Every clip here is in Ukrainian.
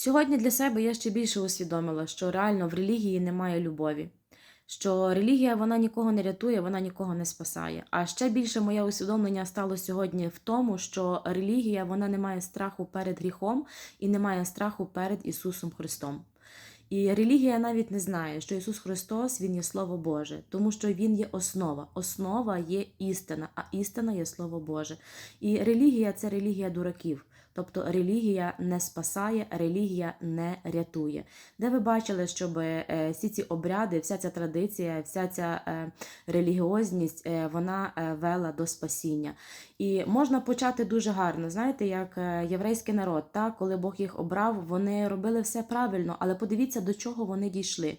Сьогодні для себе я ще більше усвідомила, що реально в релігії немає любові. Що релігія вона нікого не рятує, вона нікого не спасає. А ще більше моє усвідомлення стало сьогодні в тому, що релігія вона не має страху перед гріхом і не має страху перед Ісусом Христом. І релігія навіть не знає, що Ісус Христос Він є Слово Боже, тому що Він є основа. Основа є істина, а істина є Слово Боже. І релігія це релігія дураків. Тобто релігія не спасає, релігія не рятує. Де ви бачили, щоб е, всі ці обряди, вся ця традиція, вся ця е, релігіозність е, вона вела до спасіння. І можна почати дуже гарно. Знаєте, як єврейський народ, так, коли Бог їх обрав, вони робили все правильно, але подивіться, до чого вони дійшли.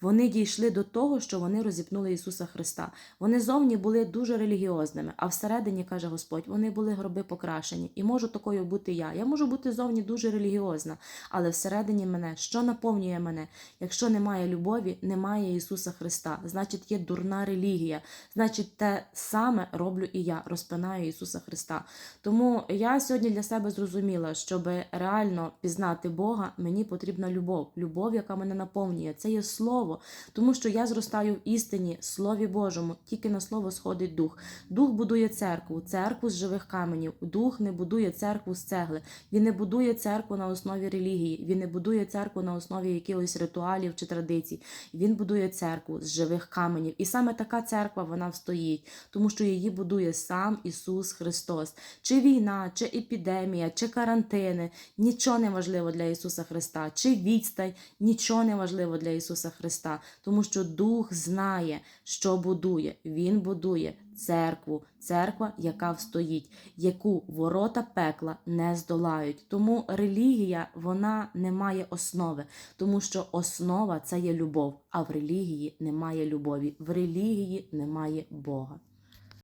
Вони дійшли до того, що вони розіпнули Ісуса Христа. Вони зовні були дуже релігіозними, а всередині, каже Господь, вони були гроби покрашені. І можу такою бути я. Я можу бути зовні дуже релігіозна, але всередині мене, що наповнює мене? Якщо немає любові, немає Ісуса Христа. Значить, є дурна релігія. Значить, те саме роблю і я, розпинаю Ісуса Христа. Тому я сьогодні для себе зрозуміла, щоб реально пізнати Бога, мені потрібна любов. Любов, яка мене наповнює. Це є слово. Тому що я зростаю в істині, Слові Божому, тільки на слово сходить дух. Дух будує церкву, церкву з живих каменів. Дух не будує церкву з цегли. Він не будує церкву на основі релігії, він не будує церкву на основі якихось ритуалів чи традицій. Він будує церкву з живих каменів. І саме така церква вона встоїть, тому що її будує сам Ісус Христос. Чи війна, чи епідемія, чи карантини нічого не важливо для Ісуса Христа, чи відстань, нічого не важливо для Ісуса Христа. Тому що Дух знає, що будує. Він будує церкву, церква, яка встоїть, яку ворота пекла не здолають. Тому релігія вона не має основи, тому що основа це є любов, а в релігії немає любові, в релігії немає Бога.